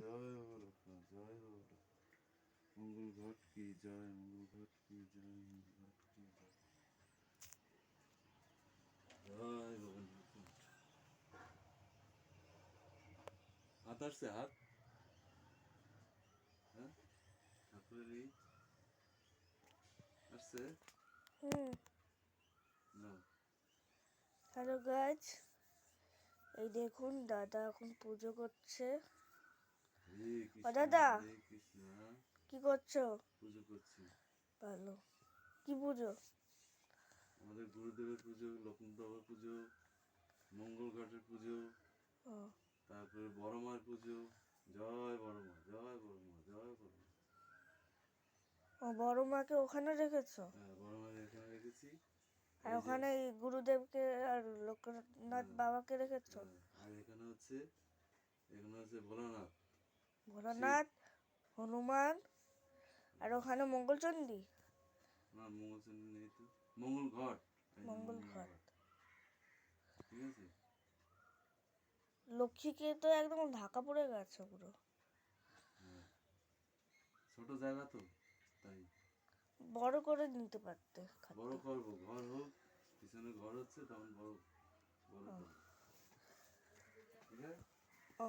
জয় বরফা জয় বরফা মঙ্গল ঘট কি জয় মঙ্গল ঘট কি জয় মঙ্গল ঘট কি জয়। জয় হাত হ্যাঁ? ঠাকুরের এই আসছে? হুম। না। হ্যালো গাছ এই দেখুন দাদা এখন পুজো করছে। কৃষ্ণ দাদা। হ্যাঁ? কি করছ? পুজো করছি। ভালো। কি পুজো? আমাদের গুরুদেবের পুজো লক্ষ্মী বাবার পুজো মঙ্গল ঘাটের পুজো তারপরে বড়মার পুজো। জয় বড় মা জয় বড় মা জয় বড় মা। ও বড় মাকে ওখানে রেখেছো? হ্যাঁ বড় মার এখানে রেখেছি। আর ওখানে গুরুদেবকে আর লোকনাথ বাবাকে রেখেছো? হ্যাঁ, আর এখানে হচ্ছে এখানে হচ্ছে ভোলানাথ। ভোলানাথ হনুমান আর ওখানে মঙ্গলচণ্ডী না মঙ্গলচন্দ্র নেই তো। মঙ্গল ঘট মঙ্গল ঘট। ঠিক আছে? লক্ষ্মীকে তো একদম ঢাকা পড়ে গেছে পুরো। হ্যাঁ। ছোট জায়গা তো তাই। বড় করে নিতে পারতে বড় করব ঘর হোক পিছনে ঘর হচ্ছে তখন বড় বড় ঠিক আছে? ও।